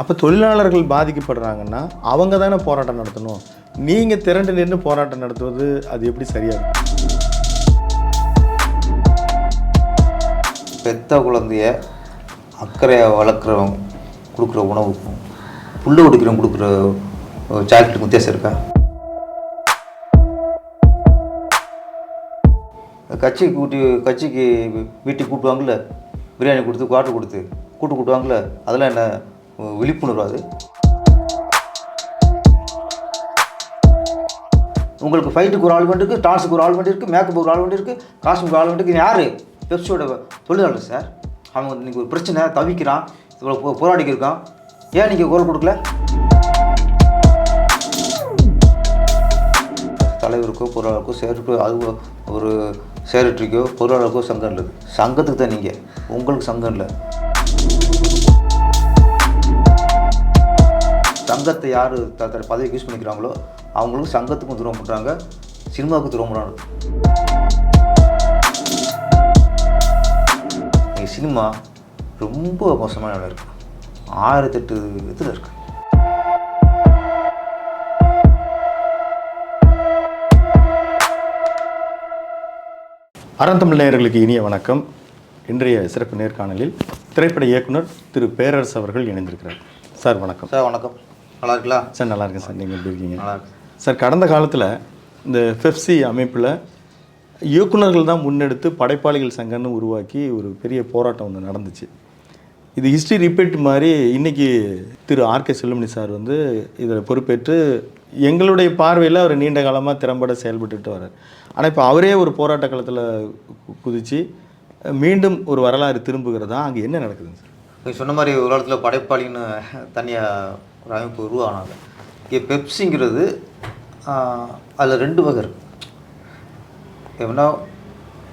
அப்போ தொழிலாளர்கள் பாதிக்கப்படுறாங்கன்னா அவங்க தானே போராட்டம் நடத்தணும். நீங்கள் திரண்டு நின்று போராட்டம் நடத்துவது அது எப்படி சரியாக இருக்கும் பெத்த குழந்தைய அக்கறையை வளர்க்குறவங்க கொடுக்குற உணவுக்கும் புல்லு குடிக்கிறவங்க கொடுக்குற சாக்லேட்டுக்கும் வித்தியாசம் இருக்கா? கட்சிக்கு கூட்டி கட்சிக்கு வீட்டுக்கு கூப்பிடுவாங்கள்ல பிரியாணி கொடுத்து குவாட்டர் கொடுத்து கூட்டு கூட்டுவாங்கல்ல அதெல்லாம் என்ன விழிப்புணர்வு அது. உங்களுக்கு ஃபைட்டுக்கு ஒரு ஆள் இருக்குது டான்ஸுக்கு ஒரு ஆள் வண்டி இருக்குது மேக்கப்புக்கு ஒரு ஆள் வண்டி இருக்குது காஸ்டியூமுக்கு ஒரு ஆள் வண்டி இருக்குது யார்? பெப்சியோட தொழிலாளர் சார் அவங்க இன்றைக்கி ஒரு பிரச்சனை தவிக்கிறான். இவ்வளோ போ போராடிக்கு இருக்கான். ஏன் நீங்கள் குரல் கொடுக்கல? தலைவருக்கோ பொருளாளருக்கோ செயற்கோ அது ஒரு செயலற்றிக்கோ பொருளாளருக்கோ சங்கம் இல்லை. சங்கத்துக்கு தான் நீங்கள் உங்களுக்கு சங்கம் இல்லை. சங்கத்தை யார் த த பதவிக்கு யூஸ் பண்ணிக்கிறாங்களோ அவங்களுக்கும் சங்கத்துக்கும் துரோகம் பண்ணுறாங்க சினிமாவுக்கு துரோகம் பண்ணுறாங்க சினிமா ரொம்ப மோசமான நிலை இருக்கு. ஆயிரத்தெட்டு இதில் இருக்குது அறந்தமிழ் நேயர்களுக்கு இனிய வணக்கம். இன்றைய சிறப்பு நேர்காணலில் திரைப்பட இயக்குனர் திரு பேரரசு அவர்கள் இணைந்திருக்கிறார். சார் வணக்கம். சார் வணக்கம். நல்லா இருக்கலாம் சார் நல்லா இருக்கேன் சார். நீங்கள் எப்படி இருக்கீங்க? நல்லா இருக்கு சார் கடந்த காலத்தில் இந்த ஃபெஃப்சி அமைப்பில் இயக்குனர்கள் தான் முன்னெடுத்து படைப்பாளிகள் சங்கம்னு உருவாக்கி ஒரு பெரிய போராட்டம் ஒன்று நடந்துச்சு. இது ஹிஸ்ட்ரி ரிப்பீட் மாதிரி இன்னைக்கு திரு ஆர்கே செல்லுமணி சார் வந்து இதில் பொறுப்பேற்று எங்களுடைய பார்வையில் அவர் நீண்ட காலமாக திறம்பட செயல்பட்டுட்டு வர்றார். ஆனால் இப்போ அவரே ஒரு போராட்ட காலத்தில் குதிச்சு மீண்டும் ஒரு வரலாறு திரும்புகிறதா? அங்கே என்ன நடக்குதுங்க சார்? நீங்க சொன்ன மாதிரி ஒரு காலத்தில் படைப்பாளின்னு தனியாக ஒரு அமைப்பு உருவானாங்க இங்கே பெப்சிங்கிறது அதில் ரெண்டு வகை இருக்கு. எப்படின்னா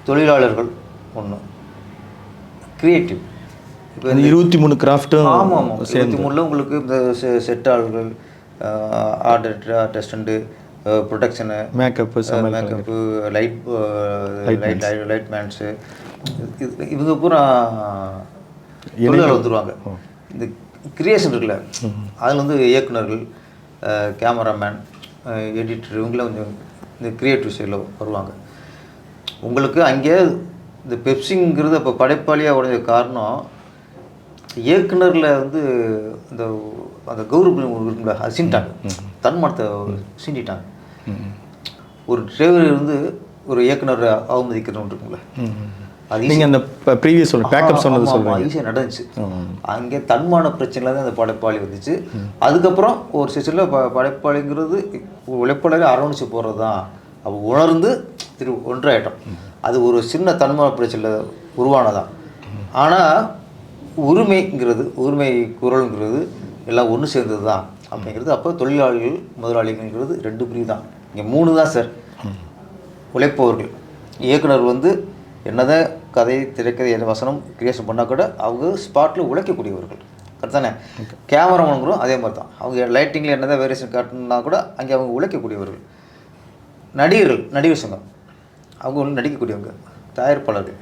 தொழிலாளர்கள் ஒன்று கிரியேட்டிவ் இப்போ இருபத்தி மூணு கிராஃப்ட்டும் ஆமாம் ஆமாம். இருபத்தி மூணில் உங்களுக்கு இந்த செ- செட் ஆள்கள் order டெஸ்டண்ட்டு production makeup makeup light light light mens இது இவங்க பூரா தொழிலாளர் வந்துருவாங்க. இந்த கிரியேஷன் இருக்குல்ல அதில் வந்து இயக்குனர்கள் கேமராமேன் எடிட்டர் இவங்களாம் கொஞ்சம் இந்த கிரியேட்டிவ் சைடில் வருவாங்க. உங்களுக்கு அங்கே இந்த பெப்சிங்கிறது அப்போ படைப்பாளியாக உடைய காரணம் இயக்குனரில் வந்து இந்த அந்த கௌரவம் இருக்குல்ல அது சீண்டிட்டாங்க. தன்மானத்தை சீண்டிட்டாங்க. ஒரு டிரைவர் வந்து ஒரு இயக்குனர் அவமதிக்கிறது ஒன்று இருக்குங்களா அது நீங்கள் அந்த ப்ரீவியஸ் சொன்ன பேக்கப் சொன்னது சொல்லுங்கள் ஈஸியாக நடந்துச்சு. அங்கே தன்மான பிரச்சனையில் தான் அந்த படைப்பாளி வந்துச்சு. அதுக்கப்புறம் ஒரு சிசில் ப படைப்பாளிங்கிறது உழைப்பாளரை அரவணைச்சு போகிறது தான் அப்போ உணர்ந்து திரு ஒன்றாயிட்டோம். அது ஒரு சின்ன தன்மான பிரச்சனையில் உருவானதான். ஆனால் உரிமைங்கிறது உரிமை குரலுங்கிறது எல்லாம் ஒன்று சேர்ந்தது தான் அப்படிங்கிறது அப்போ தொழிலாளிகள் முதலாளிகள்ங்கிறது ரெண்டு பிரிவு தான் இங்கே மூணு தான் சார் உழைப்பவர்கள். இயக்குனர் வந்து என்னதான் கதை திரைக்கதை என்ன வசனம் கிரியேஷன் பண்ணால் கூட அவங்க ஸ்பாட்டில் உழைக்கக்கூடியவர்கள். கரெக்ட் தானே கேமராமேனுங்கிறோம் அதே மாதிரி தான் அவங்க லைட்டிங்கில் என்னதான் வேரியேஷன் காட்டணும்னா கூட அங்கே அவங்க உழைக்கக்கூடியவர்கள். நடிகர்கள் நடிகர் சங்கம். அவங்க ஒன்று நடிக்கக்கூடியவங்க. தயாரிப்பாளர்கள்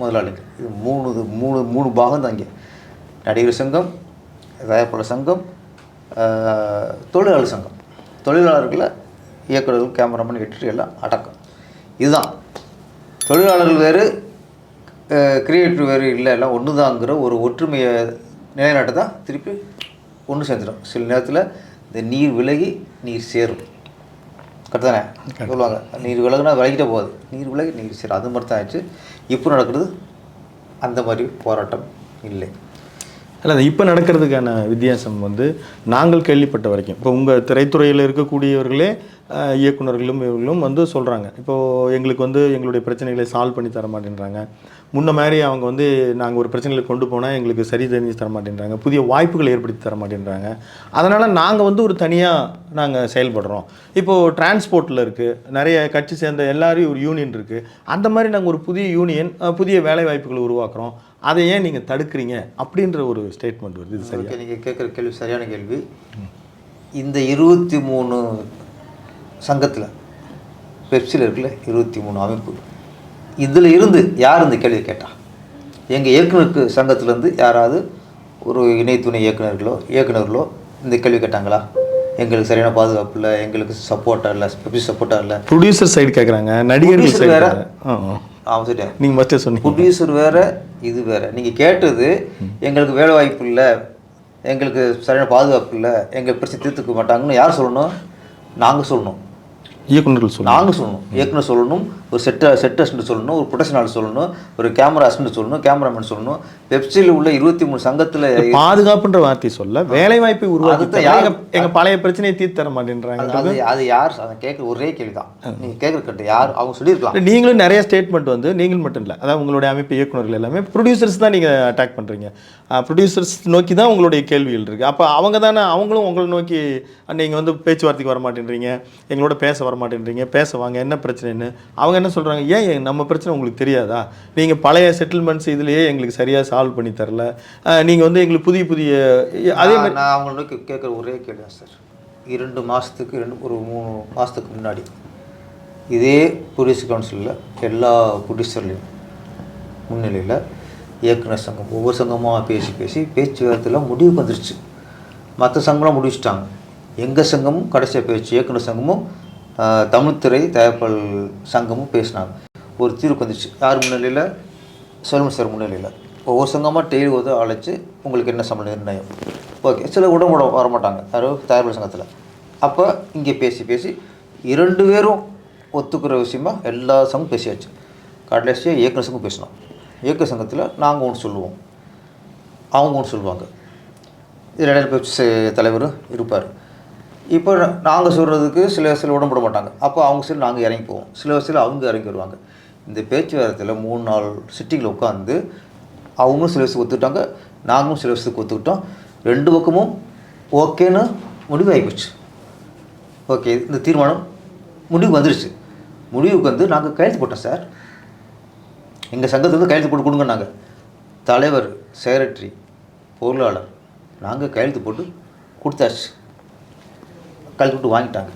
முதலாளிகள். இது மூணு இது மூணு மூணு பாகம் தான் இங்கே. நடிகர் சங்கம் தயாரிப்பாளர் சங்கம் தொழிலாளர் சங்கம். தொழிலாளர்களை இயக்குநர்கள் கேமராமேன் எடிட்டர் எல்லாம் அடக்கம். இதுதான். தொழிலாளர்கள் வேறு கிரியேட்டர் வேறு இல்லை எல்லாம் ஒன்று தாங்கிற ஒரு ஒற்றுமையை நிலைநாட்ட தான் திருப்பி ஒன்று சேர்ந்துடும் சில நேரத்தில் இந்த நீர் விலகி நீர் சேரும். கரெக்ட் தானே? சொல்லுவாங்க. நீர் விலகுனா விலகிட்டே போகாது. நீர் விலகி நீர் சேரும். அது மாதிரி தான் ஆச்சு இப்போ நடக்கிறது அந்த மாதிரி போராட்டம் இல்லை. இல்லை இப்போ நடக்கிறதுக்கான வித்தியாசம் வந்து நாங்கள் கேள்விப்பட்ட வரைக்கும். இப்போ உங்கள் திரைத்துறையில் இருக்கக்கூடியவர்களே அஹ், இயக்குனர்களும் இவர்களும் வந்து சொல்கிறாங்க இப்போது எங்களுக்கு வந்து எங்களுடைய பிரச்சனைகளை சால்வ் பண்ணி தர மாட்டேன்றாங்க. முன்ன மாதிரி அவங்க வந்து நாங்கள் ஒரு பிரச்சனைகளை கொண்டு போனால் எங்களுக்கு சரி தெரிஞ்சு தர மாட்டேன்றாங்க. புதிய வாய்ப்புகள் ஏற்படுத்தி தர மாட்டேன்றாங்க. அதனால் நாங்கள் வந்து ஒரு தனியாக நாங்கள் செயல்படுறோம். இப்போது டிரான்ஸ்போர்ட்டில் இருக்குது நிறைய கட்சி சேர்ந்த எல்லாரையும் ஒரு யூனியன் இருக்குது அந்த மாதிரி நாங்கள் ஒரு புதிய யூனியன் புதிய வேலை வாய்ப்புகளை உருவாக்குறோம். அதை ஏன் நீங்கள் தடுக்கிறீங்க? அப்படின்ற ஒரு ஸ்டேட்மெண்ட் வருது. இது சரியா? நீங்கள் கேட்குற கேள்வி சரியான கேள்வி. இந்த இருபத்தி மூணு சங்கத்தில் பெப்சியில் இருக்குல்ல இருபத்தி மூணு அமைப்பு. இதில் இருந்து யார் இந்த கேள்வியை கேட்டா? எங்கள் இயக்குனருக்கு சங்கத்திலேருந்து யாராவது ஒரு இணை துணை இயக்குனர்களோ இயக்குனர்களோ இந்த கேள்வி கேட்டாங்களா? எங்களுக்கு சரியான பாதுகாப்பு இல்லை எங்களுக்கு சப்போர்ட்டாக இல்லை பெரிய சப்போர்ட்டாக இல்லை? ப்ரொடியூசர் சைடு கேட்குறாங்க சைடு வேற. ஆ அவன் சொல்லிட்டேன் நீங்கள் ஃபஸ்ட்டே சொன்னீங்க. ப்ரொடியூசர் வேற இது வேற. நீங்கள் கேட்டது எங்களுக்கு வேலை வாய்ப்பு இல்லை எங்களுக்கு சரியான பாதுகாப்பு இல்லை எங்கள் பிரச்சனை தீர்த்துக்க மாட்டாங்கன்னு யார் சொல்லணும்? நாங்கள் சொல்லணும். இயக்குனர்கள் சொல்லுங்கள் நாங்கள் சொல்லணும். இயக்குனர் சொல்லணும். ஒரு செட்ட செட்டர்ஸ்னு சொல்லணும் ஒரு ப்ரொடக்ஷன் சொல்லணும் ஒரு கேமரா அசிஸ்டன்ட் சொல்லணும் கேமராமேன் சொல்லணும். வெப்சைட்டில் உள்ள இருபத்தி மூணு சங்கத்தில் பாதுகாப்புன்ற வார்த்தை சொல்ல வேலை வாய்ப்பை உருவாக்கி யார்- எங்க எங்க பழைய பிரச்சனையை தீர்த்து தர மாட்டேன்றாங்க. அது யார்? அதை கேட்குற ஒரே கேள்வி தான் நீங்கள் கேட்குற கேட்ட யார்? அவங்க சொல்லியிருக்கலாம். நீங்களும் நிறைய ஸ்டேட்மெண்ட் வந்து நீங்கள் மட்டும் இல்லை அதாவது உங்களுடைய அமைப்பு இயக்குனர்கள் எல்லாமே ப்ரொடியூசர்ஸ் தான் நீங்கள் அட்டாக் பண்ணுறீங்க ப்ரொடியூசர்ஸ் நோக்கி தான் உங்களுடைய கேள்விகள் இருக்குது அப்போ அவங்க தானே அவங்களும் உங்களை நோக்கி நீங்கள் வந்து பேச்சுவார்த்தைக்கு வர மாட்டேன்றீங்க எங்களோட பேச வர மாட்டேன்றீங்க பேச வாங்க. என்ன பிரச்சனைன்னு? அவங்க என்ன சொல்கிறாங்க ஏன் நம்ம பிரச்சனை உங்களுக்கு தெரியாதா? நீங்கள் பழைய செட்டில்மெண்ட்ஸ் இதுலேயே எங்களுக்கு சரியாக சால்வ் பண்ணி தரல. நீங்கள் வந்து எங்களுக்கு புதிய புதிய அதே நான் நான் அவங்கள நோக்கி கேட்குற ஒரே கேள்வி சார். இரண்டு மாதத்துக்கு ரெண்டு ஒரு மூணு மாதத்துக்கு முன்னாடி. இதே ப்ரொடியூசர் கவுன்சிலில் எல்லா ப்ரொடியூசர்லையும் முன்னிலையில் இயக்குனர் சங்கம் ஒவ்வொரு சங்கமாக பேசி பேசி பேச்சுவார்த்தையில் முடிவுக்கு வந்துருச்சு. மற்ற சங்கம்லாம் முடிச்சிட்டாங்க. எங்கள் சங்கமும் கடைசியாக பேச்சு இயக்குனர் சங்கமும் தமிழ்த்துறை தயாரிப்பாளர் சங்கமும் பேசினாங்க. ஒரு தீர்வு வந்துச்சு. யார் முன்னிலையில்? செல்வன் சார் முன்னிலையில். ஒவ்வொரு சங்கமாக டெய்லி வந்து அழைச்சி உங்களுக்கு என்ன சம்பளம் நிர்ணயம் ஓகே சில உடம்பு வரமாட்டாங்க. யாரும் தயாரிப்பு சங்கத்தில். அப்போ இங்கே பேசி பேசி இரண்டு பேரும் ஒத்துக்கிற விஷயமா எல்லா சங்கமும் பேசியாச்சு. கடைசியாக இயக்க சங்கம் பேசினோம். இயக்க சங்கத்தில் நாங்கள் ஒன்று சொல்லுவோம். அவங்க ஒன்று சொல்லுவாங்க. இதில் இடையில தலைவரும் இருப்பார். இப்போ நாங்கள் சொல்கிறதுக்கு சில சில உடம்பட மாட்டாங்க. அப்போ அவங்க சில நாங்கள் இறங்கி போவோம். சில சில அவங்க இறங்கி வருவாங்க. இந்த பேச்சுவார்த்தையில் மூணு நாள் சிட்டிங்கில் உட்காந்து அவங்களும் சில விஷயத்துக்கு ஒத்துக்கிட்டாங்க. நாங்களும் சில விஷயத்துக்கு ஒத்துக்கிட்டோம். ரெண்டு பக்கமும் ஓகேன்னு முடிவாகி போச்சு. ஓகே இந்த தீர்மானம் முடிவுக்கு வந்துருச்சு. முடிவுக்கு வந்து நாங்கள் கையெழுத்து போட்டோம் சார். எங்கள் சங்கத்துக்கு கையெழுத்து போட்டு கொடுங்க நாங்கள் தலைவர் செக்ரட்டரி பொருளாளர் நாங்கள் கையெழுத்து போட்டு கொடுத்தாச்சு. கழுத்து போட்டு வாங்கிட்டாங்க.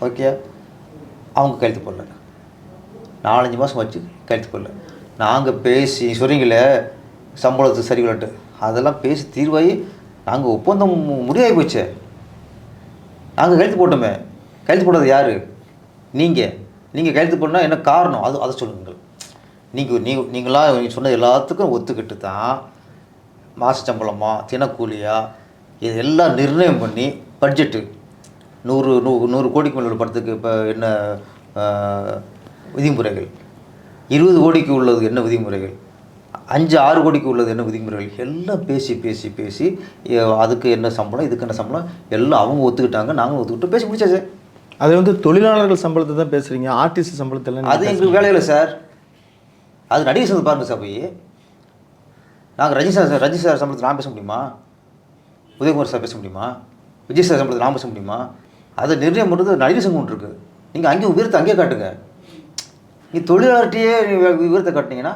ஓகே அவங்க கழுத்து போடல. நாலஞ்சு மாதம் வச்சு கழுத்து போடல. நாங்கள் பேசி சொல்கிறீங்களே சம்பளத்துக்கு சரி விளாட்டு அதெல்லாம் பேசி தீர்வாகி நாங்கள் ஒப்பந்தம் மு- முடிவாகி போச்சே. நாங்கள் கழுத்து போட்டோமே. கழுத்து போட்டது யார்? நீங்கள் நீங்கள் கழுத்து போடனா என்ன காரணம்? அது அதை சொல்லுங்கள். நீங்கள் நீ நீங்களாம் நீங்கள் சொன்ன எல்லாத்துக்கும் ஒத்துக்கிட்டு தான் மாத சம்பளமாக தினக்கூலியாக இது எல்லாம் நிர்ணயம் பண்ணி பட்ஜெட்டு நூறு நூ நூறு கோடிக்கு மேலே உள்ள படத்துக்கு இப்போ என்ன விதிமுறைகள்? இருபது கோடிக்கு உள்ளது என்ன விதிமுறைகள்? அஞ்சு ஆறு கோடிக்கு உள்ளது என்ன விதிமுறைகள்? எல்லாம் பேசி பேசி பேசி அதுக்கு என்ன சம்பளம் இதுக்கு என்ன சம்பளம்? எல்லாம் அவங்க ஒத்துக்கிட்டாங்க நாங்களும் ஒத்துக்கிட்டு பேசி முடிச்சாச்சு. அது வந்து தொழிலாளர்கள் சம்பளத்தை தான் பேசுறீங்க ஆர்டிஸ்ட் சம்பளத்தை எல்லாம் அது எங்களுக்கு வேலையில்லை சார். அது நடிகர் சம்பளம் பாருங்க சார் போய். நாங்கள் ரஜினி சார் ரஜினி சார் சம்பளத்தை நான் பேச முடியுமா? உதயகுமார் சார் பேச முடியுமா? விஜய் சார் சம்பளத்தை நான் பேச முடியுமா? அதை நிர்ணயம் பண்ணுறது நடிகர் சங்கம் ஒன்று இருக்குது நீங்கள் அங்கேயும் வீரத்தை அங்கேயே காட்டுங்க. நீ தொழிலாளர்கிட்டயே வீரத்தை காட்டினீங்கன்னா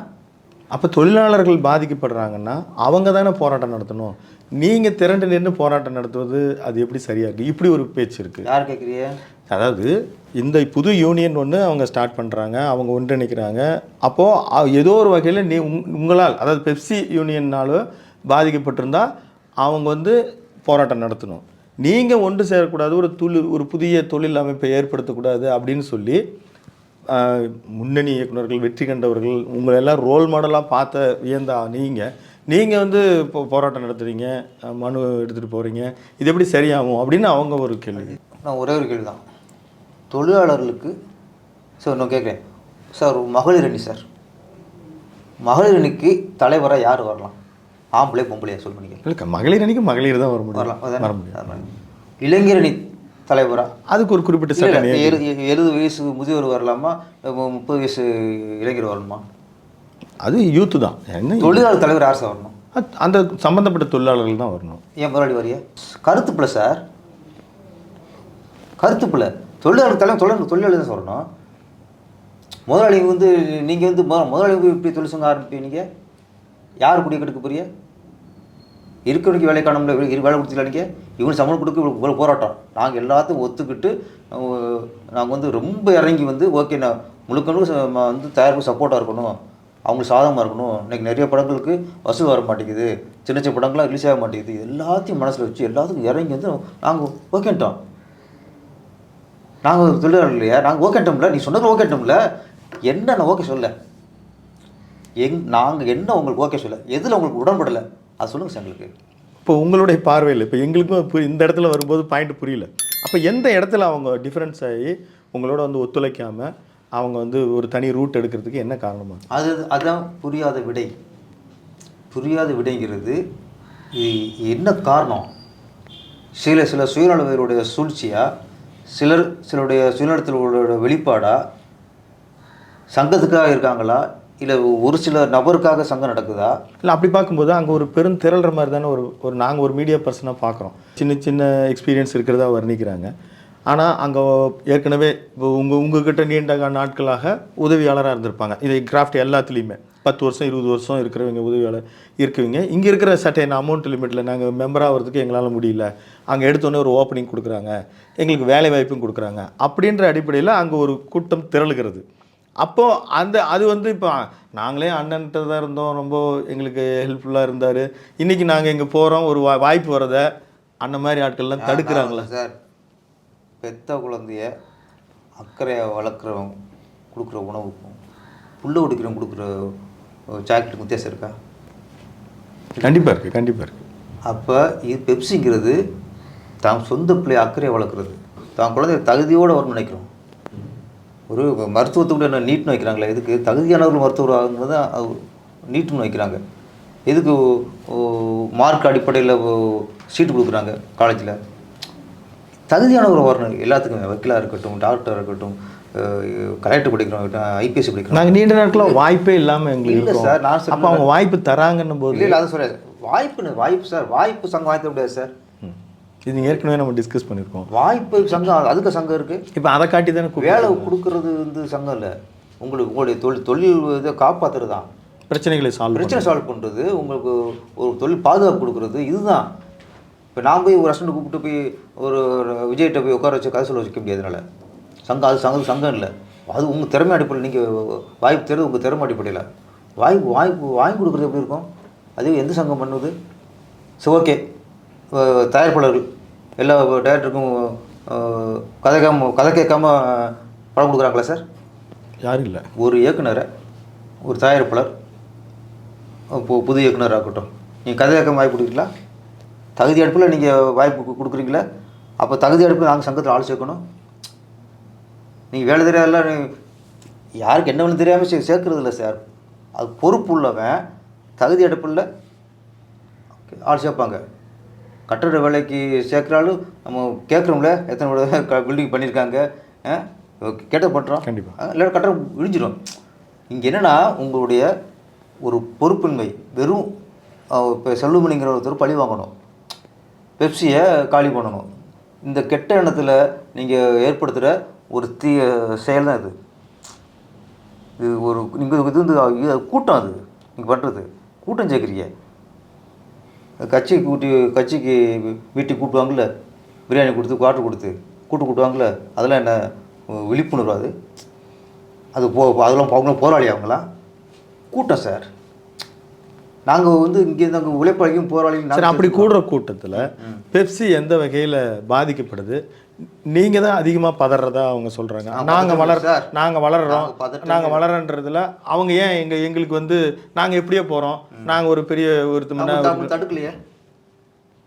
அப்போ தொழிலாளர்கள் பாதிக்கப்படுறாங்கன்னா அவங்க தானே போராட்டம் நடத்தணும். நீங்கள் திரண்டு நின்று போராட்டம் நடத்துவது அது எப்படி சரியா இருக்கு? இப்படி ஒரு பேச்சு இருக்குது யார் கேட்குறிய அதாவது இந்த புது யூனியன் ஒன்று அவங்க ஸ்டார்ட் பண்ணுறாங்க அவங்க ஒன்றிணைக்கிறாங்க. அப்போது ஏதோ ஒரு வகையில் நீ உங் உங்களால் அதாவது பெப்சி யூனியன்னால பாதிக்கப்பட்டிருந்தா அவங்க வந்து போராட்டம் நடத்தணும். நீங்கள் ஒன்று சேரக்கூடாது ஒரு தொழில் ஒரு புதிய தொழில் அமைப்பை ஏற்படுத்தக்கூடாது அப்படின்னு சொல்லி முன்னணி இயக்குனர்கள் வெற்றி கண்டவர்கள் உங்களை எல்லாம் ரோல் மாடலாக பார்த்த வியந்தா நீங்கள் நீங்கள் வந்து இப்போ போராட்டம் நடத்துகிறீங்க மனு எடுத்துகிட்டு போகிறீங்க இது எப்படி சரியாகும் அப்படின்னு அவங்க ஒரு கேள்வி. நான் ஒரே ஒரு கேள்வி தான் தொழிலாளர்களுக்கு சார் நான் கேட்குறேன். சார் மகளிர் அணி சார். மகளிர் அணிக்கு தலைவராக யார் வரலாம்? ஆம்பளை பொம்பளையா சொல்ல முடியும் இல்லை மகளிர் அணிக்கு மகளிர் தான் வர முடியும். வரலாம் வர? முடியும். இளைஞர் அணி தலைவரா? அதுக்கு ஒரு குறிப்பிட்ட இல்ல, சட்ட இல்ல, நியதி. எழு- எழுபது வயசு முதியோர் வரலாமா? முப்பது வயசு இளைஞர் வரணுமா? அது யூத்து தான். என்ன தொழிலாளர் தலைவர் யார் சார் வரணும்? அந்த சம்பந்தப்பட்ட தொழிலாளர்கள் தான் வரணும். ஏன் முதலாளி வரிய? கருத்து பிள்ளை சார். கருத்து பிள்ளை. தொழிலாளர் தலைவர் தொழில் தொழிலாளி தான் சார் வரணும். முதலாளி வந்து நீங்கள் வந்து முத- முதலாளி இப்படி தொழில் சங்கம் ஆரம்பிப்பீங்க யார் குடிய கெடுக்க போறிய இருக்கிறவனுக்கு வேலை காணும்ல இரு வேலை கொடுத்துக்கலாங்க இவனுக்கு சம்பளம் கொடுக்க இவ்வளோ போராட்டம். நாங்கள் எல்லாத்தையும் ஒத்துக்கிட்டு நாங்கள் வந்து ரொம்ப இறங்கி வந்து ஓகே நான் முழுக்க முழுக்க வந்து தயாரிப்பு சப்போர்ட்டாக இருக்கணும். அவங்களுக்கு சாதகமாக இருக்கணும். இன்னைக்கு நிறைய படங்களுக்கு வசூல் வர மாட்டேங்குது. சின்ன சின்ன படங்கள்லாம் ரிலீஸ் ஆக மாட்டேங்குது. எல்லாத்தையும் மனசில் வச்சு எல்லாத்துக்கும் இறங்கி வந்து நாங்கள் ஓகேன்ட்டோம் நாங்கள் தொழிலாளர் இல்லையா? நாங்கள் ஓகேட்டோம்ல நீ சொன்னது ஓகேட்டோம்ல என்ன நான் ஓகே சொல்ல எங் நாங்கள் என்ன உங்களுக்கு ஓகே சொல்ல எதில் உங்களுக்கு உடன்படலை? அது சொல்லுங்கள் சார் எங்களுக்கு. இப்போ உங்களுடைய பார்வையில் இப்போ எங்களுக்கும் இந்த இடத்துல வரும்போது பாயிண்ட் புரியல. அப்போ எந்த இடத்துல அவங்க டிஃப்ரென்ஸ் ஆகி உங்களோட வந்து ஒத்துழைக்காம அவங்க வந்து ஒரு தனி ரூட் எடுக்கிறதுக்கு என்ன காரணமா? அது அதுதான் புரியாத விடை. புரியாத விடைங்கிறது இது என்ன காரணம்? சில சில சுயநலவர்களுடைய சூழ்ச்சியா? சிலர் சிலருடைய சுயநலத்திலோட வெளிப்பாடா? சங்கத்துக்காக இருக்காங்களா? இல்லை ஒரு சில நபருக்காக சங்கம் நடக்குதா? இல்லை அப்படி பார்க்கும்போது அங்கே ஒரு பெரும் திரள்ற மாதிரி தானே ஒரு ஒரு நாங்கள் ஒரு மீடியா பர்சனாக பார்க்குறோம். சின்ன சின்ன எக்ஸ்பீரியன்ஸ் இருக்கிறதா வர்ணிக்கிறாங்க. ஆனால் அங்கே ஏற்கனவே இப்போ உங்கள் உங்ககிட்ட நீண்ட நாட்களாக உதவியாளராக இருந்திருப்பாங்க. இது கிராஃப்ட் எல்லாத்துலேயுமே. பத்து வருஷம் இருபது வருஷம் இருக்கிறவங்க உதவியாளர் இருக்குவீங்க. இங்கே இருக்கிற சட்டையின் அமௌண்ட் லிமிட்டில் நாங்கள் மெம்பர் ஆகிறதுக்கு எங்களால் முடியல. அங்கே எடுத்தோன்னே ஒரு ஓப்பனிங் கொடுக்குறாங்க. எங்களுக்கு வேலை வாய்ப்பும் கொடுக்குறாங்க. அப்படின்ற அடிப்படையில் அங்கே ஒரு கூட்டம் திரளுகிறது. அப்போது அந்த அது வந்து இப்போ நாங்களே அண்ணன்கிட்ட தான் இருந்தோம். ரொம்ப எங்களுக்கு ஹெல்ப்ஃபுல்லாக இருந்தார். இன்றைக்கி நாங்கள் இங்கே போகிறோம் ஒரு வா வாய்ப்பு வரத அண்ணன் மாதிரி ஆட்கள்லாம் தடுக்கிறாங்களா? சார் பெத்த குழந்தைய அக்கறையை வளர்க்குறவங்க கொடுக்குற உணவுக்கும் புல்ல ஒடிக்கிறவங்க கொடுக்குற சாக்லேட் வித்தியாசம் இருக்கா? கண்டிப்பாக இருக்குது கண்டிப்பாக இருக்குது அப்போ இது பெப்சிங்கிறது தான் சொந்த பிள்ளை அக்கறையை வளர்க்குறது. தான் குழந்தைய தகுதியோடு வரணும்னு நினைக்கிறோம். ஒரு மருத்துவத்துக்கு என்ன நீட்னு வைக்கிறாங்களே? இதுக்கு தகுதியானவர்கள் மருத்துவர் ஆகும்போது நீட்னு வைக்கிறாங்க. எதுக்கு மார்க் அடிப்படையில் சீட்டு கொடுக்குறாங்க காலேஜில் தகுதியானவர் வரணும். எல்லாத்துக்குமே வக்கீலாக இருக்கட்டும் டாக்டராக இருக்கட்டும் கலெக்டர் படிக்கிறோம் ஐபிஎஸ் படிக்கிறோம் நாங்கள் நீண்ட நாட்களாக வாய்ப்பே இல்லாமல் எங்களுக்கு இல்லை சார் நான் அப்போ அவங்க வாய்ப்பு தராங்கன்னும் போது இல்லை அது சொல்ல வாய்ப்புன்னு வாய்ப்பு சார் வாய்ப்பு சங்கம் வாய்த்த முடியாது சார். இது நீங்கள் ஏற்கனவே நம்ம டிஸ்கஸ் பண்ணியிருக்கோம். வாய்ப்பு சங்கம் அதுக்கு சங்கம் இருக்குது இப்போ அதை காட்டி தானே வேலை கொடுக்கறது வந்து சங்கம் இல்லை. உங்களுக்கு உங்களுடைய தொழில் தொழில் இதை காப்பாற்றுறது தான் பிரச்சனைகளை சால்வ் பிரச்சனை சால்வ் பண்ணுறது உங்களுக்கு ஒரு தொழில் பாதுகாப்பு கொடுக்குறது இதுதான். இப்போ நான் போய் ஒரு ரெஸ்டாரண்ட் கூப்பிட்டு போய் ஒரு விஜய்கிட்ட போய் உட்கார வச்சு கதை சொல்ல வைக்க முடியாதுனால சங்கம் அது சங்கம் சங்கம் இல்லை. அது உங்கள் திறமை அடிப்படையில் நீங்கள் வாய்ப்பு தேர்வு உங்கள் திறமை அடிப்படையில். வாய்ப்பு வாய்ப்பு வாங்கி கொடுக்குறது எப்படி இருக்கும்? அது எந்த சங்கம் பண்ணுது? சரி ஓகே தயாரிப்பாளர்கள் எல்லா டேரக்டருக்கும் கதை கேட்காம கதை கேட்காம படம் கொடுக்குறாங்களா சார்? யாரும் இல்லை. ஒரு இயக்குனரை ஒரு தயாரிப்பாளர் இப்போ புது இயக்குனர் ஆகட்டும். நீங்கள் கதை கேட்க வாய்ப்பு கொடுக்குறீங்களா? தகுதி அடுப்பில் நீங்கள் வாய்ப்பு கொடுக்குறீங்களா? அப்போ தகுதி அடுப்பில் நாங்கள் சங்கத்தில் ஆள் சேர்க்கணும். நீங்கள் வேலை தெரியாதெல்லாம் யாருக்கு என்ன வேணும் தெரியாமல் சே சேர்க்கறது இல்லை சார். அது பொறுப்பு உள்ளவன் தகுதி அடுப்பில் ஆள் சேர்ப்பாங்க. கட்டட வேலைக்கு சேர்க்குறாலும் நம்ம கேட்குறோம்ல எத்தனை பில்டிங் பண்ணியிருக்காங்க கேட்ட பண்ணுறோம் கண்டிப்பா. இல்லை கட்டடம் இடிஞ்சிடும் இங்கே என்னென்னா உங்களுடைய ஒரு பொறுப்பின்மை வெறும் இப்போ செல்வமணிங்கிற ஒருத்தர் பழி வாங்கணும். பெப்சியை காலி பண்ணணும். இந்த கெட்ட எண்ணத்தில் நீங்கள் ஏற்படுத்துகிற ஒரு தீய செயல் தான் இது. இது ஒரு நீங்கள் இது வந்து கூட்டம் அது. நீங்கள் பண்ணுறது கூட்டம் சேர்க்குறீங்க. கட்சி கூட்டி கட்சிக்கு வீட்டுக்கு கூட்டுவாங்கல்ல? பிரியாணி கொடுத்து குவாட்டர் கொடுத்து கூட்டு கூட்டுவாங்கல்ல? அதெல்லாம் என்ன விழிப்புணர்வு அது? அது போ அதெல்லாம் அவங்களும் போராளி அவங்களாம் கூட்டம் சார். நாங்கள் வந்து இங்கே அங்கே உழைப்பாளியும் போராளியும் அப்படி கூடுற கூட்டத்தில் பெப்சி எந்த வகையில் பாதிக்கப்படுது? நீங்கள் தான் அதிகமாக பதறதா அவங்க சொல்கிறாங்க நாங்கள் வளர். நாங்கள் பதட்டமே நாங்கள் வளரன்றதுல அவங்க ஏன் எங்கள் எங்களுக்கு வந்து நாங்கள் எப்படியோ போகிறோம் நாங்கள் ஒரு பெரிய ஒரு தடுக்கலையே?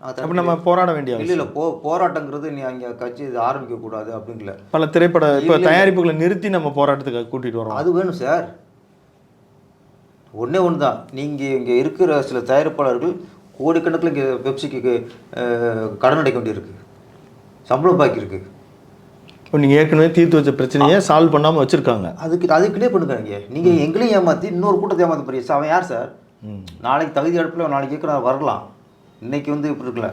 அப்படி நம்ம போராட வேண்டிய இல்லை இல்லை போ போராட்டங்கிறது நீ அங்கே கட்சி இது ஆரம்பிக்கக்கூடாது அப்படிங்கல. பல திரைப்பட இப்போ. தயாரிப்புகளை நிறுத்தி நம்ம போராட்டத்துக்கு கூட்டிகிட்டு வரோம். அது வேணும் சார். ஒன்றே ஒன்று தான் நீங்கள் இங்கே இருக்கிற சில தயாரிப்பாளர்கள் கோடிக்கணக்கில் இங்கே பெப்சிக்கு கடன் அடைக்க வேண்டியிருக்கு. சம்பளம் பாக்கி இருக்கு. இப்போ நீங்கள் ஏற்கனவே தீர்த்து வச்ச பிரச்சனையை சால்வ் பண்ணாமல் வச்சுருக்காங்க. அதுக்கு அதுக்கு கிளியர் பண்ணுங்க நீங்கள் எங்களையும் ஏமாற்றி இன்னொரு கூட்டத்தை ஏமாற்ற போறீங்க. சார் அவன் யார் சார்? ம். நாளைக்கு தகுதி அடுப்பில் நாளைக்கு கேட்குற வரலாம். இன்னைக்கு வந்து இப்படி இருக்கல.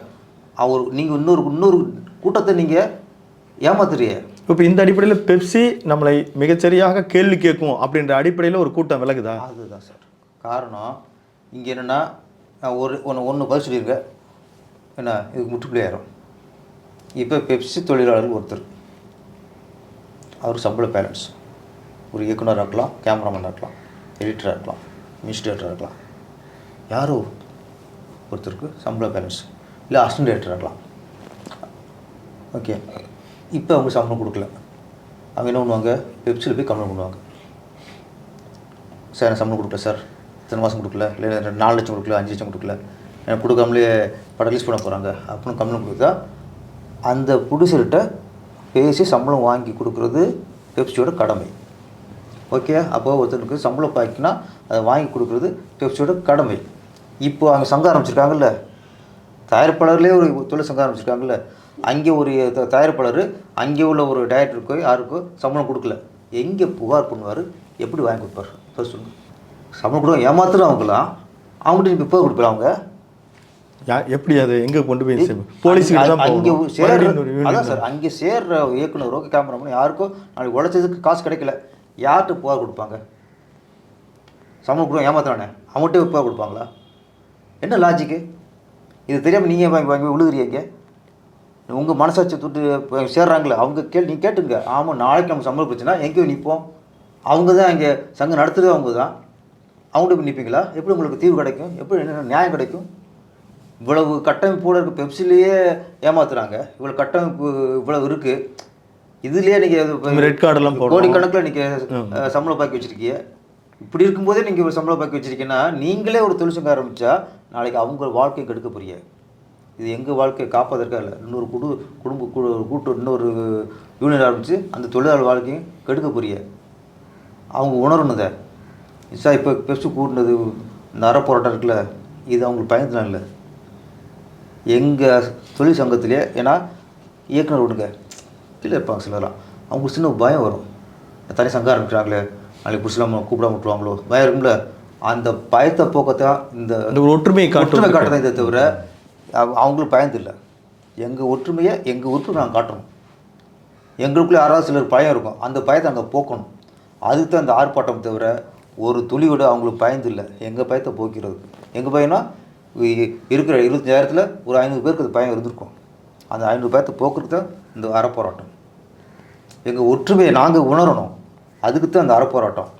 அவர் நீங்கள் இன்னொரு இன்னொரு கூட்டத்தை நீங்கள் ஏமாத்துறீங்க. இப்போ இந்த அடிப்படையில் பெப்சி நம்மளை மிகச்சரியாக கேள்வி கேட்கும் அப்படின்ற அடிப்படையில் ஒரு கூட்டம் விலகுதா? அதுதான் சார். காரணம் இங்கே என்னென்னா ஒரு ஒன்று ஒன்று பதில் சொல்லியிருக்கேன் என்ன இதுக்கு முற்றுப்புள்ளி ஆயிரும். இப்போ பெப்சி தொழிலாளர் ஒருத்தர். அவர் சம்பள பேலன்ஸ் ஒரு இயக்குனராக இருக்கலாம் கேமராமேனாக இருக்கலாம் எடிட்டராக இருக்கலாம் மினிஸ்ட்ரேட்டராக இருக்கலாம். யாரோ ஒருத்தருக்கு சம்பள பேலன்ஸ் இல்லை அசிஸ்டன்ட் டேரக்டர் இருக்கலாம். ஓகே. இப்போ அவங்க சம்பளம் கொடுக்கல. அவங்க என்ன பண்ணுவாங்க? வெப்சைட்டில் போய் கம்ப்ளைண்ட் பண்ணுவாங்க. சார் எனக்கு சம்பளம் கொடுக்கல சார். இத்தனை மாதம் கொடுக்கல. இல்லை நாலு லட்சம் கொடுக்கல அஞ்சு லட்சம் கொடுக்கல. எனக்கு கொடுக்காமலே படம் ரிலீஸ் பண்ண போகிறாங்க அப்படின்னு கம்ப்ளைண்ட் கொடுத்தா அந்த ப்ரொடியூசர்கிட்ட பேசி சம்பளம் வாங்கி கொடுக்குறது பெப்சியோட கடமை. ஓகே அப்போ ஒருத்தனுக்கு சம்பளம் பாக்கினா அதை வாங்கி கொடுக்குறது பெப்சியோட கடமை. இப்போ அவங்க சங்கம் ஆரம்பிச்சிருக்காங்கல்ல? தயாரிப்பாளர்லேயே ஒரு தொழில் சங்கம் ஆரம்பிச்சிருக்காங்கல்ல? அங்கே ஒரு த- தயாரிப்பாளர் அங்கே உள்ள ஒரு டைரக்டருக்கோ யாருக்கோ சம்பளம் கொடுக்கல. எங்கே புகார் பண்ணுவார்? எப்படி வாங்கி கொடுப்பார்? ஃபர்ஸ்ட் சொல்லுங்கள் சம்பளம் கொடுக்க ஏமாத்துறவங்களாம் அவங்ககிட்ட இப்போ புகார் கொடுப்பாங்க அவங்க? எப்படி அதை எங்க கொண்டு போய்? போலீஸுக்கு தான் அங்கே. சேர்ற அதான் சார் அங்கே சேர்ற இயக்குனரோ கேமராமேனோ யாருக்கோ நாளைக்கு உழைச்சதுக்கு காசு கிடைக்கல. யார்கிட்ட புகார் கொடுப்பாங்க? சம்பளம் கொடுக்க ஏமாத்துறானே அவங்ககிட்ட புகார் கொடுப்பாங்களா? என்ன லாஜிக்கு இது தெரியாமல் நீங்கள் விழுகுறீங்க உங்கள் மனசாட்சி தொட்டு சேர்றாங்களே அவங்க கேள் நீ கேட்டுங்க. ஆமாம் நாளைக்கு நம்ம சம்பளம் பிரச்சனை எங்கேயோ நிற்போம் அவங்க தான் இங்கே சங்கம் நடத்துறது அவங்க தான். அவங்கள்ட்ட போய் நிற்பீங்களா எப்படி உங்களுக்கு தீர்வு கிடைக்கும்? எப்படி என்ன நியாயம் கிடைக்கும்? இவ்வளவு கட்டமைப்போட இருக்க. பெப்சிலேயே ஏமாத்துறாங்க. இவ்வளோ கட்டமைப்பு இவ்வளவு இருக்கு. இதுலயே நீங்கள் போடுறோம். கோடிக்கணக்கில் நீங்கள் சம்பளம் பாக்கி வச்சிருக்கீங்க. இப்படி இருக்கும்போதே நீங்கள் ஒரு சம்பளம் பாக்கி வச்சிருக்கீங்கன்னா நீங்களே ஒரு தொழிற்சங்க ஆரம்பிச்சா நாளைக்கு அவங்க வாழ்க்கையை கெடுக்க போறீங்க. இது எங்கள் வாழ்க்கையை காப்பதற்கா இல்லை. இன்னொரு குடு குடும்ப கூட்டு இன்னொரு யூனியன் ஆரம்பித்து அந்த தொழிலாளர் வாழ்க்கையும் கெடுக்க போறீங்க. அவங்க உணரணும் இதை. சார் இப்போ பெப்சி கூட்டினது இந்த அற போராட்டம் இருக்குல்ல இது அவங்களுக்கு பயந்துலாம் இல்லை. எங்கள் தொழில் சங்கத்திலே ஏன்னா இயக்குனர் விடுங்க இல்லை இருப்பாங்க சிலர்லாம். அவங்களுக்கு சின்ன பயம் வரும். தனி சங்கம் ஆரம்பிக்கிறாங்களே நாளைக்கு புடிச்சலாம் கூப்பிடாம விட்டுருவாங்களோ? பயம் இருக்கும்ல. அந்த பயத்தை போக்கத்தான் இந்த இந்த ஒற்றுமையை ஒற்றுமை காட்டுறதை இதை தவிர அவ- அவங்களுக்கு பயந்து இல்லை. எங்கள் ஒற்றுமையை எங்கள் ஒற்றுமை நாங்கள் காட்டுறோம் எங்களுக்குள்ள யாராவது சிலர் பயம் இருக்கும். அந்த பயத்தை அங்கே போக்கணும். அதுக்கு தான் அந்த ஆர்ப்பாட்டம் தவிர ஒரு துளியோட அவங்களுக்கு பயந்து இல்லை. எங்கள் பயத்தை போக்கிறது? எங்கள் பயம்னா இருக்கிற இருபத்தஞ்சாயிரத்தில் ஒரு ஐநூறு பேருக்கு அது பயம் இருந்திருக்கும். அந்த ஐநூறு பயத்தை போக்குறதுக்கு தான் இந்த அறப்போராட்டம். எங்கள் ஒற்றுமையை நாங்கள் உணரணும். அதுக்கு தான் அந்த அறப்போராட்டம்.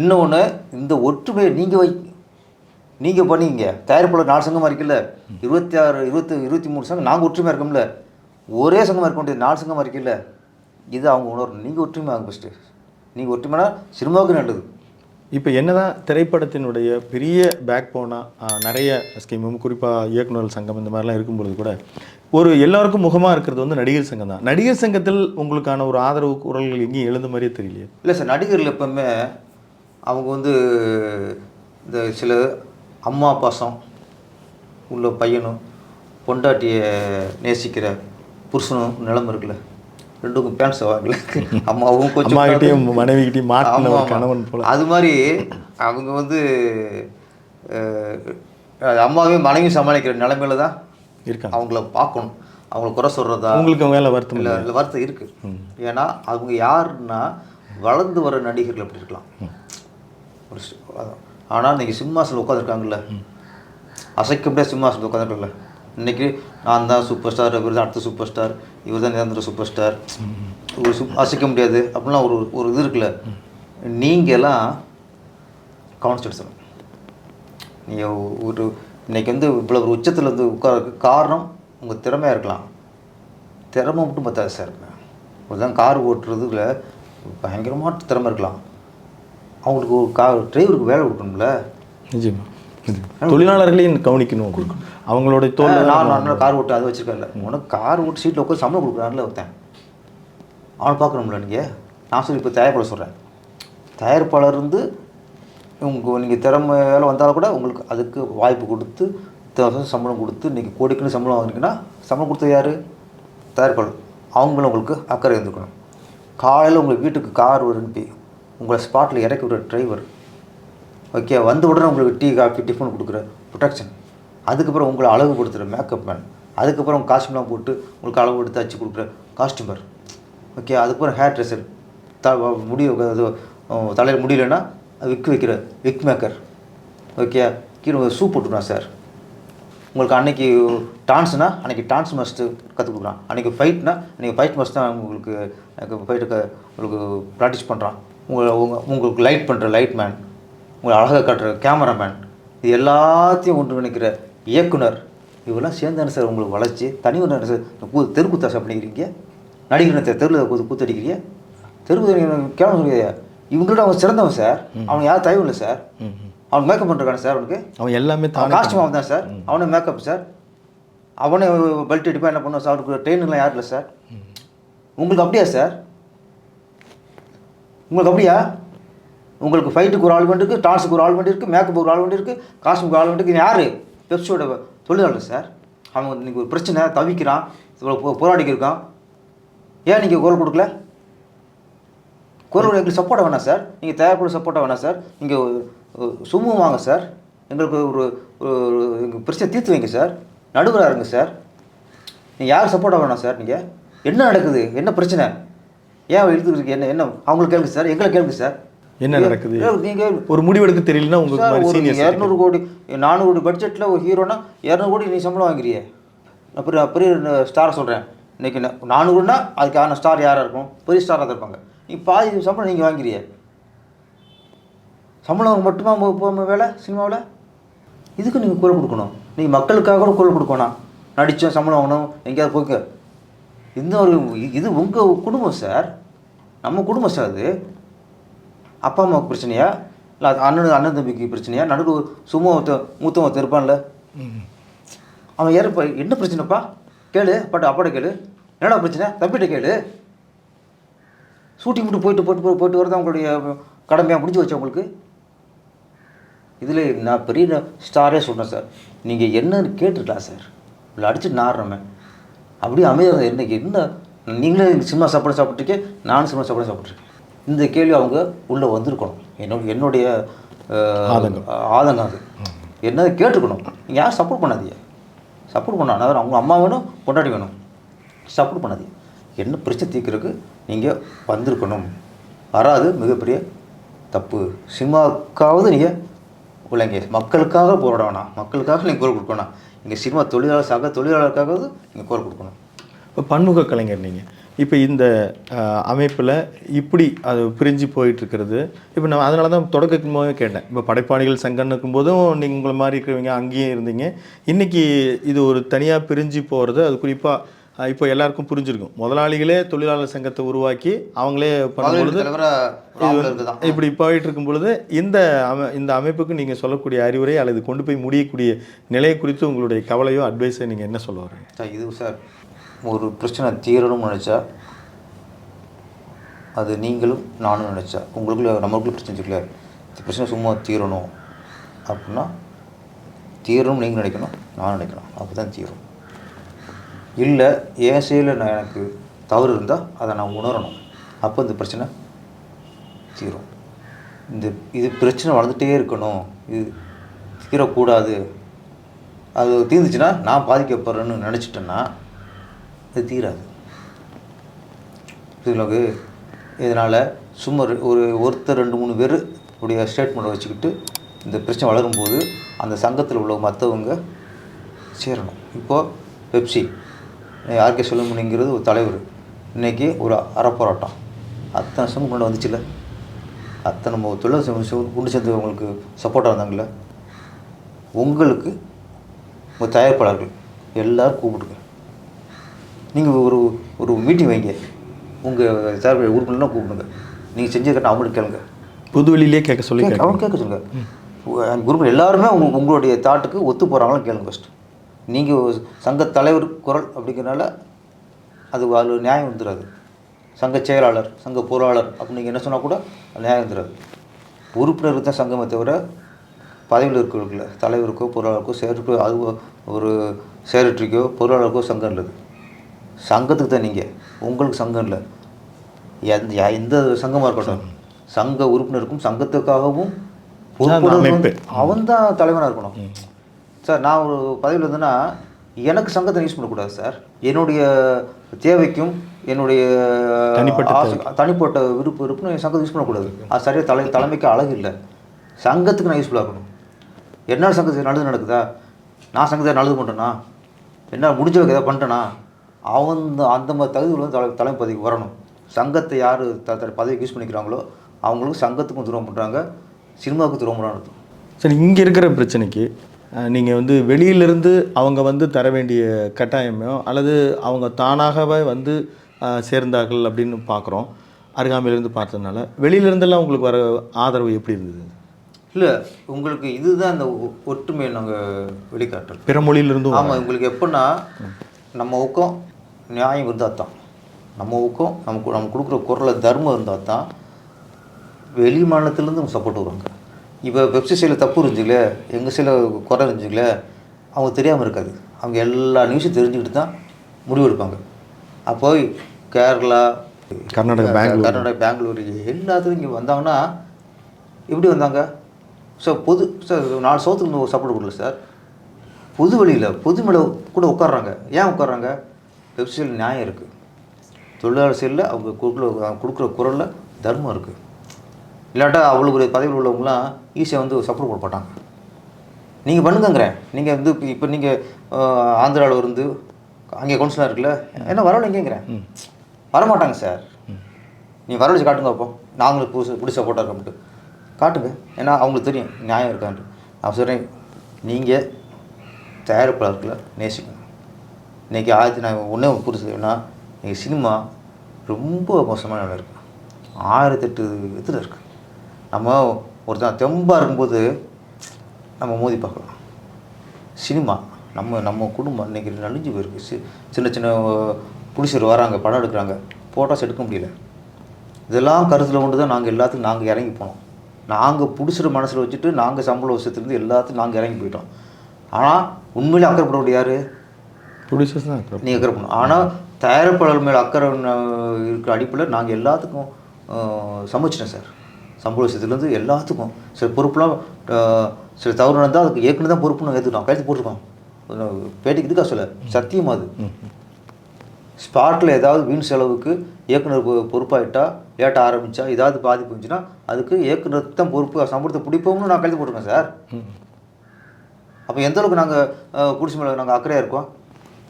இன்னொன்று இந்த ஒற்றுமையை நீங்கள் வை நீங்கள் பண்ணீங்க. தயாரிப்பாளர் நாலு சங்கமாக இருக்குல்ல? இருபத்தி ஆறு இருபத்தி இருபத்தி மூணு சங்கம் நாங்கள் ஒற்றுமையாக இருக்கோம்ல? ஒரே சங்கமாக இருக்க முடியாது நாலு சங்கமாக இருக்குல்ல? இது அவங்க உணரணும். நீங்கள் ஒற்றுமையாக ஃபஸ்ட்டு நீங்கள் ஒற்றுமைனா சினிமாவுக்கு நல்லது. இப்போ என்னதான் திரைப்படத்தினுடைய பெரிய பேக் போனால் நிறைய ஸ்கீமும் குறிப்பாக இயக்குநர்கள் சங்கம் இந்த மாதிரிலாம் இருக்கும்பொழுது கூட ஒரு எல்லாருக்கும் முகமாக இருக்கிறது வந்து நடிகர் சங்கம் தான். நடிகர் சங்கத்தில் உங்களுக்கான ஒரு ஆதரவு குரல்கள் எங்கேயும் எழுந்த மாதிரியே தெரியலையே? இல்லை சார் நடிகர்கள் எப்பவுமே அவங்க வந்து இந்த சில அம்மா பாசம் உள்ள பையனும் பொண்டாட்டியை நேசிக்கிற புருஷனும் நிலைமை இருக்குல்ல. ரெண்டுக்கும் பேன்ஸ் வாங்கல அம்மாவும் கொஞ்சம் அம்மாகிட்டையும் மனைவிகிட்டையும் மாட்டின. கணவன் போல. அது மாதிரி அவங்க வந்து அஹ், அம்மாவையும் மனைவியும் சமாளிக்கிற நிலைமையில தான் இருக்காங்க. அவங்கள பார்க்கணும். அவங்கள குறை சொல்கிறதா உங்களுக்கு மேலே வருத்தம் இல்லை இல்லை வருத்தம் இருக்கு. ஏன்னா அவங்க யாருன்னா வளர்ந்து வர நடிகர்கள் அப்படி இருக்கலாம். ஒரு. ஆனால் இன்னைக்கு சிம்மாசனில் உட்காந்துருக்காங்கல்ல அசைக்க முடியாத சிம்மாசனில் உட்காந்துருக்கல இன்னைக்கு நான் தான் சூப்பர் ஸ்டார் இவர் தான் அடுத்த சூப்பர் ஸ்டார் இவர் தான் நிரந்தர சூப்பர் ஸ்டார் ஒரு சு அசைக்க முடியாது. அப்படிலாம் ஒரு ஒரு இது இருக்குல்ல. நீங்கள்லாம் கவனிச்சு எடுத்துக்கணும். நீங்கள் ஒரு இன்னைக்கு வந்து இவ்வளோ ஒரு உச்சத்தில் வந்து உட்காரக்கு காரணம் உங்கள் திறமையாக இருக்கலாம். திறமை மட்டும் பத்தாது சார். தான் கார் ஓட்டுறதுல பயங்கரமாக திறமை இருக்கலாம். அவங்களுக்கு ஒரு கார் டிரைவருக்கு வேலை கொடுக்கணும்ல. நிச்சயமா. தொழிலாளர்களையும் கவனிக்கணும். அவங்களோட தோல் நான் நான் கார் ஓட்டு அது வச்சிருக்கேன்ல உனக்கு கார் ஓட்டு சீட்டில் உட்காந்து சம்பளம் கொடுக்குறான்ல ஒருத்தன். அவனை பார்க்கணும்ல நீங்கள் நான் சொல்லி இப்போ தயாரிப்பாளர் சொல்கிறேன் தயாரிப்பாளர் இருந்து உங்கள் நீங்கள் திறமையால் வந்தாலும் கூட உங்களுக்கு அதுக்கு வாய்ப்பு கொடுத்து வருஷம் சம்பளம் கொடுத்து இன்றைக்கி கோடிக்குன்னு சம்பளம் வாங்கினீங்கன்னா சம்பளம் கொடுத்தது யார்? தயாரிப்பாளர். அவங்களும் உங்களுக்கு அக்கறை இருந்துக்கணும். காலையில் உங்கள் வீட்டுக்கு கார் அனுப்பி உங்களை ஸ்பாட்டில் இறக்கி விடுற டிரைவர் ஓகே வந்த உடனே உங்களுக்கு டீ காஃபி டிஃபன் கொடுக்குற ப்ரொடெக்ஷன் அதுக்கப்புறம் உங்களை அளவு கொடுத்துரு மேக்கப் மேன் அதுக்கப்புறம் காஸ்டியூம்லாம் போட்டு உங்களுக்கு அளவு எடுத்து தச்சு கொடுக்குற காஸ்டியூமர் ஓகே அதுக்கப்புறம் ஹேர் ட்ரெஸ்ஸர் த முடி அது தலையில் முடியலன்னா விக் வைக்கிற விக் மேக்கர் ஓகே கீழே ஷூ போட்டுக்கலாம் சார் உங்களுக்கு அன்னைக்கு டான்ஸ்னா அன்னைக்கு டான்ஸ் மாஸ்டர் கற்றுக் கொடுக்குறான் அன்னைக்கு ஃபைட்னா அன்றைக்கி ஃபைட் மாஸ்டர் தான் உங்களுக்கு ஃபைட்டுக்கு உங்களுக்கு ப்ராக்டிஸ் பண்ணுறான் உங்களை உங்க உங்களுக்கு லைட் பண்ணுற லைட் மேன் உங்களை அழகாக காட்டுற கேமராமேன் இது எல்லாத்தையும் ஒன்றிணைக்கிற இயக்குனர். இவெல்லாம் சேர்ந்தானே சார் உங்களுக்கு வளர்ச்சி தனி ஒன்று சார் கூ தெருக்கூத்தாசை பண்ணிக்கிறீங்க நடிகர் தெருவில் கூத்து கூத்தடிக்கிறீங்க தெருக்கு கேவலம் சொல்லுங்க. இவங்கள்ட்ட அவன் சிறந்தவன் சார். அவன் யாரும் தயவு இல்லை சார். அவன் மேக்கப் பண்ணுறானே சார் அவனுக்கு. அவன் எல்லாமே காஸ்டியூம் அவன் தான் சார். அவனே மேக்கப் சார். அவனே பெல்ட் அடிப்பா என்ன பண்ணுவான் சார்? அவனுக்கு ட்ரெயினுலாம் யாரும் இல்லை சார். உங்களுக்கு அப்படியா சார்? உங்களுக்கு அப்படியா? உங்களுக்கு ஃபைட்டுக்கு ஒரு ஆள் வண்டி இருக்குது டான்ஸுக்கு ஒரு ஆள் வண்டி இருக்குது மேக்கப் ஒரு ஆள் வண்டி இருக்குது காஸ்டியூமுக்கு ஒரு ஆள் வண்டி இருக்குது யார்? பெப்சியோட தொழிலாளர் சார் அவங்க இன்னைக்கு ஒரு பிரச்சனை தவிக்கிறான். இவ்வளோ போ போராடிக்கு இருக்கான். ஏன் நீங்கள் குரல் கொடுக்கல? குரல் எங்களுக்கு சப்போர்ட்டாக வேணாம் சார் நீங்கள் தேவைப்பட சப்போர்ட்டாக வேணாம் சார் நீங்கள் சும்மா வாங்க சார் எங்களுக்கு ஒரு ஒரு எங்கள் பிரச்சனை தீர்த்து வைங்க சார் நடுவராக இருங்க சார் நீங்கள் யார் சப்போர்ட்டாக வேணாம் சார் நீங்கள் என்ன நடக்குது? என்ன பிரச்சனை? ஏன் இழுத்துக்கிட்டு என்ன என்ன? அவங்களுக்கு கேளுங்க சார் எங்களை கேளுங்க சார் என்ன நடக்குது? நீங்கள் ஒரு முடிவெடுக்க தெரியலன்னா உங்களுக்கு இரநூறு கோடி நானூறு கோடி பட்ஜெட்டில் ஒரு ஹீரோனா இரநூறு கோடி நீ சம்பளம் வாங்குறியே? பெரிய பெரிய ஸ்டாரை சொல்கிறேன் இன்னைக்கு நா- நானூறுனா அதுக்கான ஸ்டார் யாராக இருக்கும்? பெரிய ஸ்டாராக தான் இருப்பாங்க. நீ பாதி சம்பளம் நீங்கள் வாங்குறியே? சம்பளம் மட்டுமா உங்க வேலை? சினிமாவில்? இதுக்கு நீங்கள் குரல் கொடுக்கணும். நீங்கள் மக்களுக்காக கூட குரல் கொடுக்கணும் நடித்தோம் சம்பளம் வாங்கணும். எங்கேயாவது போய்க்க. இந்த ஒரு இது உங்கள் குடும்பம் சார். நம்ம குடும்பம் சார் அது. அப்பா அம்மாவுக்கு பிரச்சனையா? இல்லை அண்ணன் அண்ணன் தம்பிக்கு பிரச்சனையா? நடுவில் சும்மா மூத்தவன் ஒருத்தன் இருப்பான்ல. அவன் ஏறப்ப என்ன பிரச்சனைப்பா? கேளு பாட்டு அப்பாட்ட கேளு. என்னடா பிரச்சனை? தம்பிகிட்ட கேளு. ஷூட்டிங் மட்டும் போயிட்டு போயிட்டு போய் போயிட்டு வரது அவங்களுடைய கடமையாக முடிஞ்சு வச்சு உங்களுக்கு? இதில் நான் பெரிய ஸ்டாரே சொன்னேன் சார். நீங்கள் என்னன்னு கேட்டுருக்கலாம் சார். இல்லை அடிச்சு நாடுறமே. அப்படியே அமைதியாக என்ன என்ன? நீங்களே சினிமா சாப்பாடு சாப்பிட்ருக்கேன் நானும் சினிமா சாப்பாடு சாப்பிட்ருக்கேன் இந்த கேள்வி அவங்க உள்ளே வந்திருக்கணும். என்னோட என்னுடைய ஆதங்கம். அது. என்னது கேட்டுக்கணும். நீங்கள் யாரும் சப்போர்ட் பண்ணாதீங்க. சப்போர்ட் பண்ண அதாவது அவங்க அம்மா வேணும் பொண்டாட்டி வேணும். சப்போர்ட் பண்ணாதீங்க. என்ன பிரச்சனை தீர்க்கறதுக்கு நீங்கள் வந்திருக்கணும். வராது மிகப்பெரிய தப்பு. சினிமாவுக்காவது நீங்கள் உழைங்க மக்களுக்காக போராட வேணாம். மக்களுக்காக நீங்கள் குரல் கொடுக்கணும் நீங்கள் சினிமா தொழிலாளர் சக தொழிலாளருக்காவது நீங்கள் குரல் கொடுக்கணும். இப்போ பன்முக கலைஞர் நீங்கள் இப்போ இந்த அமைப்பில் இப்படி அது பிரிஞ்சு போயிட்டு இருக்கிறது இப்போ நான் அதனால தான் தொடக்கத்துக்கு போது கேட்டேன். இப்போ படைப்பாளிகள் சங்கம்னு இருக்கும்போதும் நீங்கள் உங்களை மாதிரி இருக்கிறவங்க அங்கேயும் இருந்தீங்க. இன்றைக்கி இது ஒரு தனியாக பிரிஞ்சு போகிறது. அது குறிப்பாக இப்போ எல்லாருக்கும் புரிஞ்சிருக்கும். முதலாளிகளே தொழிலாளர் சங்கத்தை உருவாக்கி அவங்களே பண்ணும்பொழுது இப்படி போயிட்டு இருக்கும் பொழுது இந்த அமை இந்த அமைப்புக்கு நீங்கள் சொல்லக்கூடிய அறிவுரை அல்லது கொண்டு போய் முடியக்கூடிய நிலை குறித்து உங்களுடைய கவலையோ அட்வைஸோ நீங்கள் என்ன சொல்ல வரீங்க சார் இது சார் ஒரு பிரச்சனை தீரணும்னு நினச்சா அது நீங்களும் நானும் நினச்சா உங்களுக்குள்ள நம்மளுக்குள்ள பிரச்சனை இருக்குல்ல இந்த பிரச்சனை சும்மா தீரணும் அப்படின்னா தீரணும் நீங்கள் நினைக்கணும் நானும் நினைக்கணும் அப்போ தான் தீரும். இல்லை என் செயலில் நான் எனக்கு தவறு இருந்தால் அதை நான் உணரணும். அப்போ இந்த பிரச்சனை தீரும். இந்த இது பிரச்சனை வளர்ந்துட்டே இருக்கணும். இது தீரக்கூடாது. அது தீர்ந்துச்சுன்னா நான் பாதிக்கப்படுறேன்னு நினச்சிட்டேன்னா இது தீராது. இதுலகு இதனால் சும்மா ஒரு- ஒரு ஒருத்தர் ரெண்டு மூணு பேர் உடைய ஸ்டேட்மெண்ட்டை வச்சுக்கிட்டு இந்த பிரச்சனை வளரும்போது அந்த சங்கத்தில் உள்ள மற்றவங்க சேரணும். இப்போது பெப்சி ஆர்கே செல்வமணிங்கிறது ஒரு தலைவர். இன்றைக்கி ஒரு அறப்போராட்டம். அத்தனை சங்கம் கொண்டு வந்துச்சுல்ல? அத்தனை தொழில் குண்டு குண்டு சேர்ந்தவங்களுக்கு சப்போர்ட்டாக இருந்தாங்கல்ல? உங்களுக்கு உங்கள் தயாரிப்பாளர்கள் எல்லோரும் கூப்பிடுங்க. நீங்கள் ஒரு ஒரு மீட்டிங் வைங்க. உங்கள் சார் உறுப்பினர்லாம் கூப்பிடுங்க. நீங்கள் செஞ்சுக்கிட்ட அவங்களுக்கு கேளுங்க. புதுவெளியிலே கேட்க சொல்லி அவங்க கேட்க சொல்லுங்க. உங்க- குரூப் எல்லாருமே உங்க உங்களுடைய தாட்டுக்கு ஒத்து போகிறாங்களும் கேளுங்க ஃபஸ்ட்டு நீங்கள் சங்க தலைவர் குரல் அப்படிங்கிறனால அது அதில் நியாயம் வந்துடாது சங்க செயலாளர் சங்க பொருளாளர் அப்படின்னு நீங்கள் என்ன சொன்னால் கூட நியாயம் வந்துடாது உறுப்பினருக்கு தான் சங்கமே தவிர பதவியில் இருக்கிறவர்கள தலைவருக்கோ பொருளாளருக்கோ செயற்கோ அது ஒரு செக்ரட்டரிக்கோ பொருளாளருக்கோ சங்கம் இல்லது. சங்கத்துக்கு தான் நீங்கள் உங்களுக்கு சங்கம் இல்லை. எந்த எந்த சங்கமாக இருக்கட்டும். சங்க உறுப்பினருக்கும் சங்கத்துக்காகவும். அவன் தான் தலைவனாக இருக்கணும். சார் நான் ஒரு பதவியில் இருந்தேன்னா எனக்கு சங்கத்தை யூஸ் பண்ணக்கூடாது சார். என்னுடைய தேவைக்கும் என்னுடைய தனிப்பட்ட தனிப்பட்ட விருப்ப விருப்பம் என் சங்கத்தை யூஸ் பண்ணக்கூடாது. அது சரியாக தலை தலைமைக்கு அழகு இல்லை. சங்கத்துக்கு நான் யூஸ்ஃபுல்லாக இருக்கணும். என்னால் சங்கத்துக்கு நல்லது நடக்குதா? நான் சங்கத்தை நல்லது பண்ணுறேனா என்ன முடிஞ்சவங்க எதாவது பண்ணிட்டேனா அவன் அந்த மாதிரி தகுதி உள்ள தலை தலைமை பதவிக்கு வரணும். சங்கத்தை யார் த பதவிக்கு யூஸ் பண்ணிக்கிறாங்களோ அவங்களுக்கு சங்கத்துக்கும் துரோகம் பண்ணுறாங்க சினிமாவுக்கு துரோகம்லாம் நடத்தும் சரி இங்கே இருக்கிற பிரச்சனைக்கு நீங்கள் வந்து வெளியிலிருந்து அவங்க வந்து தர வேண்டிய கட்டாயமோ அல்லது அவங்க தானாகவே வந்து சேர்ந்தார்கள் அப்படின்னு பார்க்குறோம். அருகாமையிலேருந்து பார்த்ததுனால வெளியிலேருந்தெல்லாம் உங்களுக்கு வர ஆதரவு எப்படி இருந்தது? இல்லை உங்களுக்கு இதுதான் அந்த ஒ- ஒற்றுமையை நாங்கள் வெளிக்காட்டுறது. பிற மொழியிலிருந்தும் ஆமாம் உங்களுக்கு எப்படின்னா நம்ம ஊக்கம் நியாயம் இருந்தால் தான் நம்ம ஊக்கம் நமக்கு நம்ம கொடுக்குற குரலை தர்மம் இருந்தால் தான் வெளி மாநிலத்துலேருந்து அவங்க சப்போர்ட் வருவாங்க. இப்போ வெப்சி சைடில் தப்பு இருந்துச்சுங்களே எங்கள் சைடில் குறை இருந்துச்சுங்களே அவங்க தெரியாமல் இருக்காது. அவங்க எல்லா நியூஸும் தெரிஞ்சுக்கிட்டு தான் முடிவு எடுப்பாங்க. அப்போ கேரளா கர்நாடகா பெங்களூர். கர்நாடகா பெங்களூர் எல்லாத்துக்கும் இங்கே வந்தாங்கன்னா எப்படி வந்தாங்க? சார் பொது சார் நாலு சவுத்துக்கு சப்போர்ட் கொடுக்கல சார். பொது வழியில் பொது மேலே கூட உட்கார்றாங்க. ஏன் உட்கார்றாங்க? வெப்சைட்டில் நியாயம் இருக்குது தொழிலாளர் சைடில் அவங்க கொடுக்குற கொடுக்குற குரலில் தர்மம் இருக்குது இல்லாட்டா அவ்வளோ ஒரு பதவியில் உள்ளவங்களாம் ஈஸியாக வந்து சப்போர்ட் போட மாட்டாங்க. நீங்கள் பண்ணுங்கங்கிறேன். நீங்கள் வந்து இப்போ நீங்கள் ஆந்திராவில் இருந்து அங்கே கவுன்சிலர் இருக்குல்ல என்ன வரவழைங்கிறேன் வரமாட்டாங்க சார் நீ வரவழைச்சு காட்டுங்க அப்போ. நாங்களுக்கு புதுசு பிடிச்ச சப்போர்ட்டாக இருக்கோம்ட்டு. காட்டுங்க. ஏன்னா அவங்களுக்கு தெரியும் நியாயம் இருக்கான்ட்டு. நான் சொல்கிறேன் நீங்கள் தயாரிப்பாளர்களை நேசிக்கணும். இன்றைக்கி ஆயிரத்தி நான் ஒன்றே புரிஞ்சு ஏன்னா இன்றைக்கி சினிமா ரொம்ப மோசமான நிலை இருக்குது ஆயிரத்தெட்டு இதில் இருக்குது நம்ம ஒருத்தன் தெம்பாக இருக்கும்போது நம்ம மோதி பார்க்கலாம். சினிமா நம்ம நம்ம குடும்பம் இன்றைக்கி நலிஞ்சு போயிருக்கு. சி சின்ன சின்ன புளிசர் வராங்க படம் எடுக்கிறாங்க ஃபோட்டோஸ் எடுக்க முடியல. இதெல்லாம் கருத்தில் கொண்டு தான் நாங்கள் எல்லாத்துக்கும் நாங்கள் இறங்கி போனோம். நாங்கள் பிடிச்சிற மனசில் வச்சுட்டு நாங்கள் சம்பள விஷயத்துலேருந்து எல்லாத்துக்கும் நாங்கள் இறங்கி போயிட்டோம். ஆனால் உண்மையிலே அக்கறைப்படக்கூடிய யார்? ப்ரொடியூசர்ஸ் தான் இருக்கிறோம் நீ அக்கறை பண்ணணும் ஆனால் தயாரிப்பாளர் மேலே அக்கறை இருக்கிற அடிப்பில் நாங்கள் எல்லாத்துக்கும் சமைச்சிட்டேன் சார். சம்பள விஷயத்துலேருந்து எல்லாத்துக்கும். சில பொறுப்புலாம் சில தவறு நடந்தால் அதுக்கு ஏற்கனவே தான் பொறுப்புன்னு ஏற்றுக்கிட்டோம் கையெழுத்து போட்டிருக்கோம் பேட்டிக்கு இதுக்காக சொல்ல? சத்தியம் அது. ஸ்பாட்டில் ஏதாவது வீண் செலவுக்கு இயக்குனர் பொறுப்பாயிட்டா லேட்டாக ஆரம்பித்தா ஏதாவது பாதிப்பு இருந்துச்சுன்னா அதுக்கு இயக்குனருக்கு தான் பொறுப்பு சம்பளத்தை பிடிப்போம்னு நான் கையெழுத்து போட்டிருக்கேன் சார். அப்போ எந்த அளவுக்கு நாங்கள் பிடிச்ச மேலே நாங்கள் அக்கறையாக இருக்கோம்?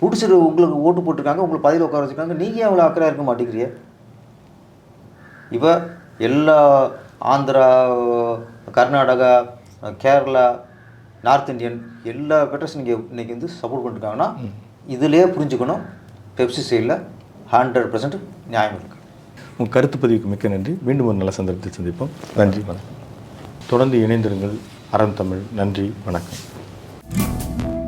பிடிச்சிரு உங்களுக்கு ஓட்டு போட்டிருக்காங்க உங்களுக்கு பதவியில் உட்கார வச்சுருக்காங்க நீங்கள் அவ்வளோ அக்கறையாக இருக்க மாட்டேங்கிறீங்க? இப்போ எல்லா ஆந்திரா கர்நாடகா கேரளா நார்த் இந்தியன் எல்லா பெட்டர்ஸ் நீங்கள் இன்றைக்கி வந்து சப்போர்ட் பண்ணிருக்காங்கன்னா இதிலே புரிஞ்சுக்கணும். பெப்சி சைடில் ஹண்ட்ரட் பர்சன்ட் நியாயம் இருக்குது உங்கள் கருத்து பதிவுக்கு மிக்க நன்றி. மீண்டும் ஒரு நல்ல சந்தர்ப்பத்தில் சந்திப்போம். நன்றி வணக்கம். தொடர்ந்து இணைந்திருங்கள். அறம் தமிழ். நன்றி வணக்கம். Thank you.